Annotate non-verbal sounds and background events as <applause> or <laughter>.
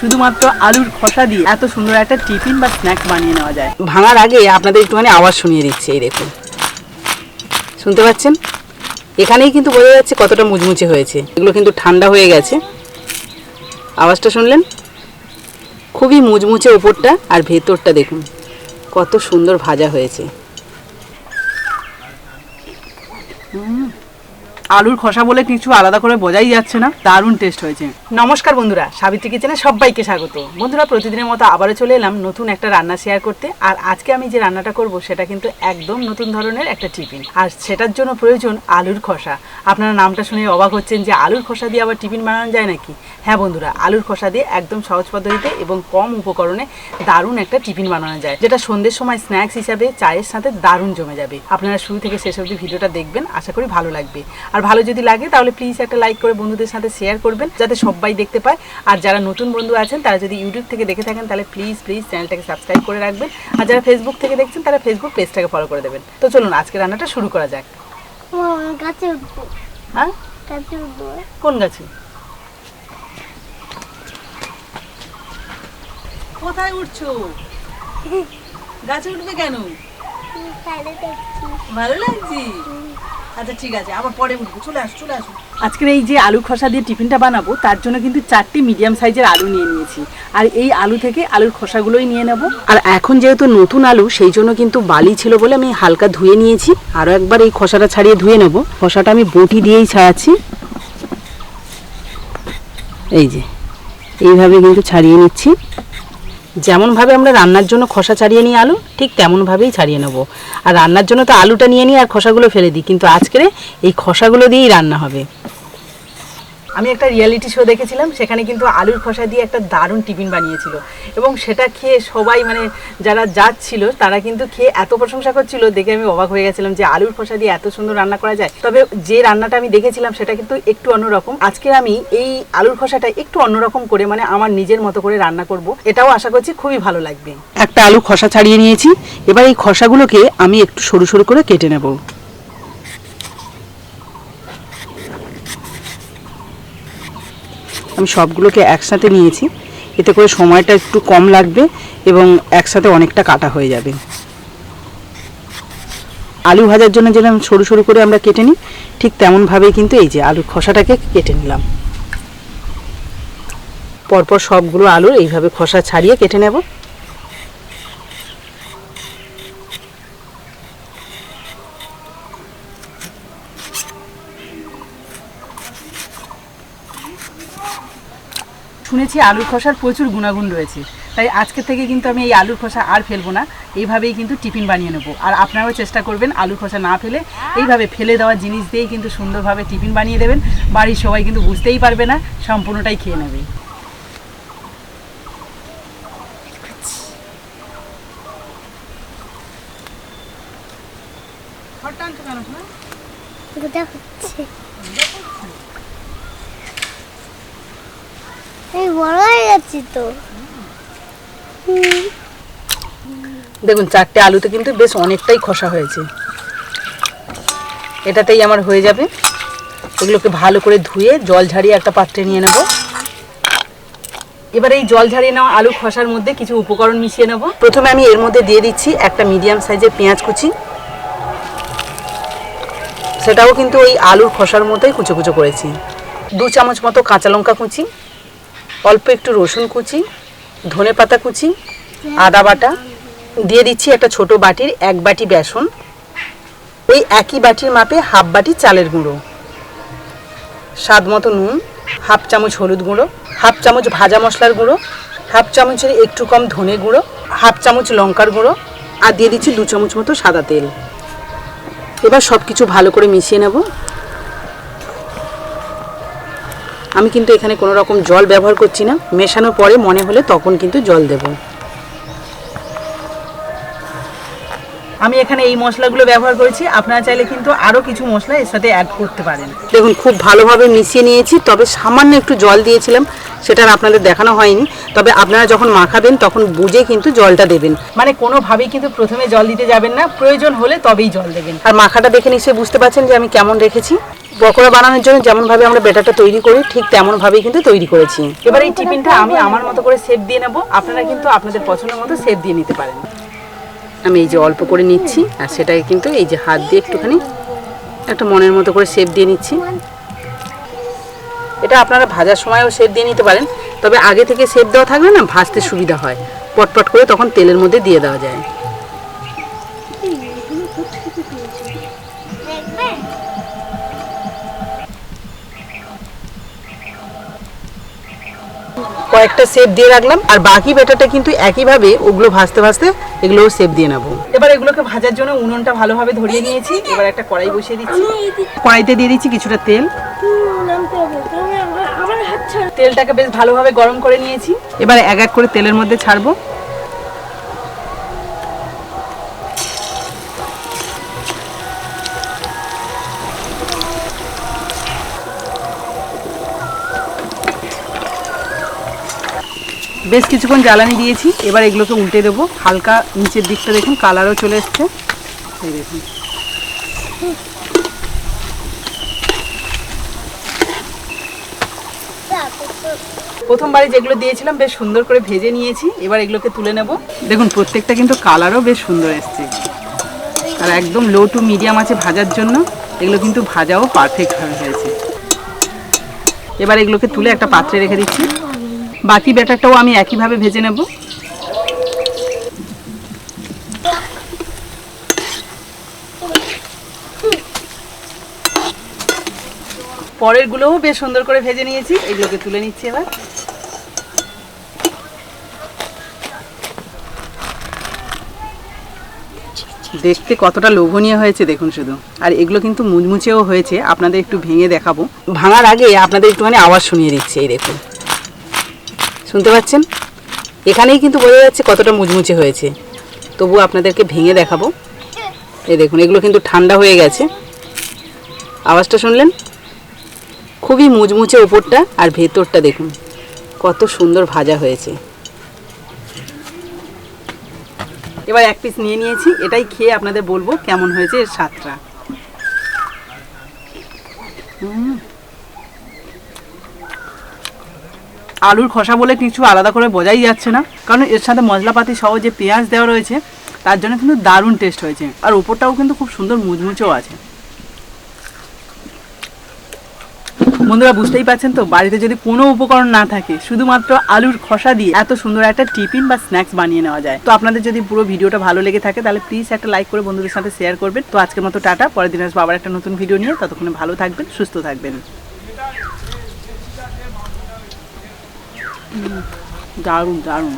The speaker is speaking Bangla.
শুধুমাত্র আলুর খোসা দিয়ে এত সুন্দর একটা টিফিন বা স্ন্যাক বানিয়ে নেওয়া যায়। ভাঙার আগে আপনাদের একটুখানি আওয়াজ শুনিয়ে দিচ্ছি, এই দেখুন। শুনতে পাচ্ছেন? এখানেই কিন্তু বোঝা যাচ্ছে কতটা মুচমুচে হয়েছে। এগুলো কিন্তু ঠান্ডা হয়ে গেছে। আওয়াজটা শুনলেন? খুবই মুচমুচে ওপরটা আর ভেতরটা দেখুন। কত সুন্দর ভাজা হয়েছে। আলুর খোসা বলে কিছু আলাদা করে বোঝাই যাচ্ছে না। দারুণ টেস্ট হয়েছে। নমস্কার বন্ধুরা, সাবিত্রী কিচেনে সবাইকে স্বাগত। বন্ধুরা, প্রতিদিনের মতো আবারও চলে এলাম নতুন একটা রান্না শেয়ার করতে। আর আজকে আমি যে রান্নাটা করব, সেটা কিন্তু একদম নতুন ধরনের একটা টিফিন আর সেটার জন্য প্রয়োজন আলুর খোসা। আপনারা নামটা শুনে অবাক হচ্ছেন যে আলুর খোসা দিয়ে আবার টিফিন বানানো যায় নাকি? হ্যাঁ বন্ধুরা, আলুর খোসা দিয়ে একদম সহজ পদ্ধতিতে এবং কম উপকরণে দারুণ একটা টিফিন বানানো যায়। যেটা সন্ধ্যের সময় স্ন্যাক্স হিসাবে, চায়ের সাথে দারুণ জমে যাবে। আপনারা শুরু থেকে শেষ অবধি ভিডিওটা দেখবেন, আশা করি ভালো লাগবে। আর ভালো যদি লাগে তাহলে প্লিজ একটা লাইক করে বন্ধুদের সাথে শেয়ার করবেন যাতে সবাই দেখতে পায়। আর যারা নতুন বন্ধু আছেন তারা যদি ইউটিউব থেকে দেখে থাকেন তাহলে প্লিজ প্লিজ চ্যানেলটাকে সাবস্ক্রাইব করে রাখবেন। আর যারা ফেসবুক থেকে দেখছেন তারা ফেসবুক পেজটাকে ফলো করে দেবেন। তো চলুন আজকে রান্নাটা শুরু করা যাক। গাছে হ্যাঁ? কোন গাছে? কোথায় উঠছো? <laughs> গাছে উঠবে কেন? ভালো লাগছে? আচ্ছা ঠিক আছে, আবার পরে উঠবো চলে আসো চলে আসো। আজকের এই যে আলু খোসা দিয়ে টিফিনটা বানাবো, তার জন্য কিন্তু চারটি মিডিয়াম সাইজের আলু নিয়ে নিয়েছি। আর এই আলু থেকে আলুর খোসাগুলোই নিয়ে নেব। আর এখন যেহেতু নতুন আলু, সেই জন্য কিন্তু বালি ছিল বলে আমি হালকা ধুয়ে নিয়েছি। আরও একবার এই খোসাটা ছাড়িয়ে ধুয়ে নেব। খোসাটা আমি বটি দিয়েই ছাড়াচ্ছি। এই যে, এইভাবে কিন্তু ছাড়িয়ে নিচ্ছি। যেমনভাবে আমরা রান্নার জন্য খসা ছাড়িয়ে নিই আলু, ঠিক তেমনভাবেই ছাড়িয়ে নেব। আর রান্নার জন্য তো আলুটা নিয়ে নিই আর খোসাগুলো ফেলে দিই, কিন্তু আজকে এই খসাগুলো দিয়েই রান্না হবে। আমি একটা রিয়েলিটি শো দেখেছিলাম, সেখানে কিন্তু আলুর খোসা দিয়ে একটা দারুণ টিফিন বানিয়েছিল। এবং সেটা খেয়ে সবাই মানে যারা যাচ্ছিল, তারা কিন্তু খেয়ে এত প্রশংসা করছিল, দেখে আমি অবাক হয়ে গেছিলাম যে আলুর খোসা দিয়ে এত সুন্দর রান্না করা যায়। তবে যে রান্নাটা আমি দেখেছিলাম, সেটা কিন্তু একটু অন্যরকম। আজকে আমি এই আলুর খোসাটা একটু অন্যরকম করে মানে আমার নিজের মতো করে রান্না করব। এটাও আশা করছি খুবই ভালো লাগবে। একটা আলু খোসা ছাড়িয়ে নিয়েছি। এবার এই খোসাগুলোকে আমি একটু সরু সরু করে কেটে নেব। আমি সবগুলোকে একসাথে নিয়েছি। এতে করে সময়টা একটু কম লাগবে এবং একসাথে অনেকটা কাটা হয়ে যাবে। আলু ভাজার জন্য যেরকম সরু সরু করে আমরা কেটে নিই, ঠিক তেমনভাবেই কিন্তু এই যে আলুর খোসাটাকে কেটে নিলাম। পরপর সবগুলো আলুর এইভাবে খোসা ছাড়িয়ে কেটে নেব। শুনেছি আলুর খোসার প্রচুর গুণাগুণ রয়েছে। তাই আজকে থেকে কিন্তু আমি এই আলুর খোসা আর ফেলব না। এইভাবেই কিন্তু টিফিন বানিয়ে নেব। আর আপনারাও চেষ্টা করবেন আলুর খোসা না ফেলে এইভাবে ফেলে দেওয়া জিনিস দিয়েই কিন্তু সুন্দরভাবে টিফিন বানিয়ে দেবেন। বাড়ির সবাই কিন্তু বুঝতেই পারবে না সম্পূর্ণটাই খেয়ে নেবে। গোটা দেখুন, চারটে আলুতে কিন্তু বেশ অনেকটাই খসা হয়েছে। এটাতেই আমার হয়ে যাবে। এগুলোকে ভালো করে ধুয়ে জল ঝাড়িয়ে একটা পাত্রে নিয়ে নেব। এবার এই জল ঝাড়িয়ে নেওয়া আলু খসার মধ্যে কিছু উপকরণ মিশিয়ে নেব। প্রথমে আমি এর মধ্যে দিয়ে দিচ্ছি একটা মিডিয়াম সাইজের পেঁয়াজ কুচি। সেটাও কিন্তু ওই আলুর খসার মতোই কুচো কুচো করেছি। দু চামচ মতো কাঁচা লঙ্কা কুচি। অল্প একটু রসুন কুচি, ধনে পাতা কুচি, আদা বাটা, দিয়ে দিচ্ছি একটা ছোট বাটির এক বাটি বেসন। ওই একই বাটির মাপে হাফ বাটি চালের গুঁড়ো। স্বাদ মতো নুন, হাফ চামচ হলুদ গুঁড়ো, হাফ চামচ ভাজা মশলার গুঁড়ো, হাফ চামচের একটু কম ধনে গুঁড়ো, হাফ চামচ লঙ্কার গুঁড়ো, আর দিয়ে দিচ্ছি দু চামচ মতো সাদা তেল। এবার সব কিছু ভালো করে মিশিয়ে নেব। আমি কিন্তু এখানে কোনো রকম জল ব্যবহার করছি না। মেশানোর পরে মনে হলে তখন কিন্তু জল দেবো। আমি এখানে এই মশলাগুলো ব্যবহার করেছি। আপনারা চাইলে কিন্তু আরও কিছু মশলা এর সাথে অ্যাড করতে পারেন। দেখুন, খুব ভালোভাবে মিশিয়ে নিয়েছি, তবে সামান্য একটু জল দিয়েছিলাম, সেটা আপনাদের দেখানো হয়নি। তবে আপনারা যখন মাখাবেন, তখন বুঝে কিন্তু জলটা দেবেন। মানে কোনোভাবেই কিন্তু প্রথমে জল দিতে যাবেন না, প্রয়োজন হলে তবেই জল দেবেন। আর মাখাটা দেখে নিশ্চয়ই বুঝতে পারছেন যে আমি কেমন রেখেছি। পকোড়া বানানোর জন্য যেমনভাবে আমরা ব্যাটারটা তৈরি করি ঠিক তেমনভাবেই কিন্তু তৈরি করেছি। এবার এই টিফিনটা আমি আমার মতো করে শেপ দিয়ে নেব। আপনারা কিন্তু আপনাদের পছন্দের মতো শেপ দিয়ে নিতে পারেন। আমি এই যে অল্প করে নিচ্ছি আর সেটাকে কিন্তু এই যে হাত দিয়ে একটুখানি একটা মনের মতো করে শেপ দিয়ে নিচ্ছি। এটা আপনারা ভাজার সময়ও শেপ দিয়ে নিতে পারেন তবে আগে থেকে শেপ দেওয়া থাকলে না ভাজতে সুবিধা হয়। পটপট করে তখন তেলের মধ্যে দিয়ে দেওয়া যায়। কয়েকটা শেপ দিয়ে রাখলাম আর বাকি ব্যাটারটা কিন্তু একইভাবে ওগুলো ভাজতে ভাজতে এগুলোও শেপ দিয়ে নেব। এবার এগুলোকে ভাজার জন্য উনুনটা ভালোভাবে ধরিয়ে নিয়েছি এবার একটা কড়াই বসিয়ে দিচ্ছি। কড়াইতে দিয়ে দিচ্ছি কিছুটা তেল। তেলটাকে বেশ ভালোভাবে গরম করে নিয়েছি। এবার এক এক করে তেলের মধ্যে ছাড়বো। বেশ কিছুক্ষণ জ্বালানি দিয়েছি, এবার এগুলোকে উল্টে দেবো। হালকা নিচের দিকটা দেখুন, কালারও চলে এসছে। এই দেখুন। প্রথমবারে যেগুলো দিয়েছিলাম, বেশ সুন্দর করে ভেজে নিয়েছি। এবার এগুলোকে তুলে নেব। দেখুন, প্রত্যেকটা কিন্তু কালারও বেশ সুন্দর এসছে। আর একদম লো টু মিডিয়াম আছে ভাজার জন্য। এগুলো কিন্তু ভাজাও পারফেক্ট হয়েছে এবার এগুলোকে তুলে একটা পাত্রে রেখে দিচ্ছি। বাকি ব্যাটারটাও আমি একইভাবে ভেজে নেব। পরেরগুলোও বেশ সুন্দর করে ভেজে নিয়েছি। এগুলোকে তুলে নিচ্ছি এবার। দেখতে কতটা লোভনীয় হয়েছে দেখুন শুধু। আর এগুলো কিন্তু মুচমুচেও হয়েছে। আপনাদের একটু ভেঙে দেখাবো। ভাঙার আগে আপনাদের একটুখানি আওয়াজ শুনিয়ে দিচ্ছি, এই দেখুন। শুনতে পাচ্ছেন? এখানেই কিন্তু বোঝা যাচ্ছে কতটা মুচমুচে হয়েছে। তবু আপনাদেরকে ভেঙে দেখাবো। এই দেখুন, এগুলো কিন্তু ঠান্ডা হয়ে গেছে। আওয়াজটা শুনলেন? খুবই মুচমুচে ওপরটা আর ভেতরটা দেখুন, কত সুন্দর ভাজা হয়েছে। এবার এক পিস নিয়ে নিয়েছি। এটাই খেয়ে আপনাদের বলব কেমন হয়েছে এর স্বাদটা। আলুর খোসা বলে কিছু আলাদা করে বোঝাই যাচ্ছে না। কারণ এর সাথে মশলাপাতি সহ যে পেঁয়াজ দেওয়া রয়েছে, তার জন্য কিন্তু দারুণ টেস্ট হয়েছে। আর উপরটাও কিন্তু খুব সুন্দর মুচমুচেও আছে। বন্ধুরা, বুঝতেই পারছেন তো? বাড়িতে যদি কোনো উপকরণ না থাকে, শুধুমাত্র আলুর খসা দিয়ে এত সুন্দর একটা টিফিন বা স্ন্যাক্স বানিয়ে নেওয়া যায়। তো আপনাদের যদি পুরো ভিডিওটা ভালো লেগে থাকে, তাহলে প্লিজ একটা লাইক করে বন্ধুদের সাথে শেয়ার করবেন। তো আজকের মতো টাটা, পরের দিন আসব আবার একটা নতুন ভিডিও নিয়ে। ততক্ষণে ভালো থাকবেন, সুস্থ থাকবেন। দারুণ দারুণ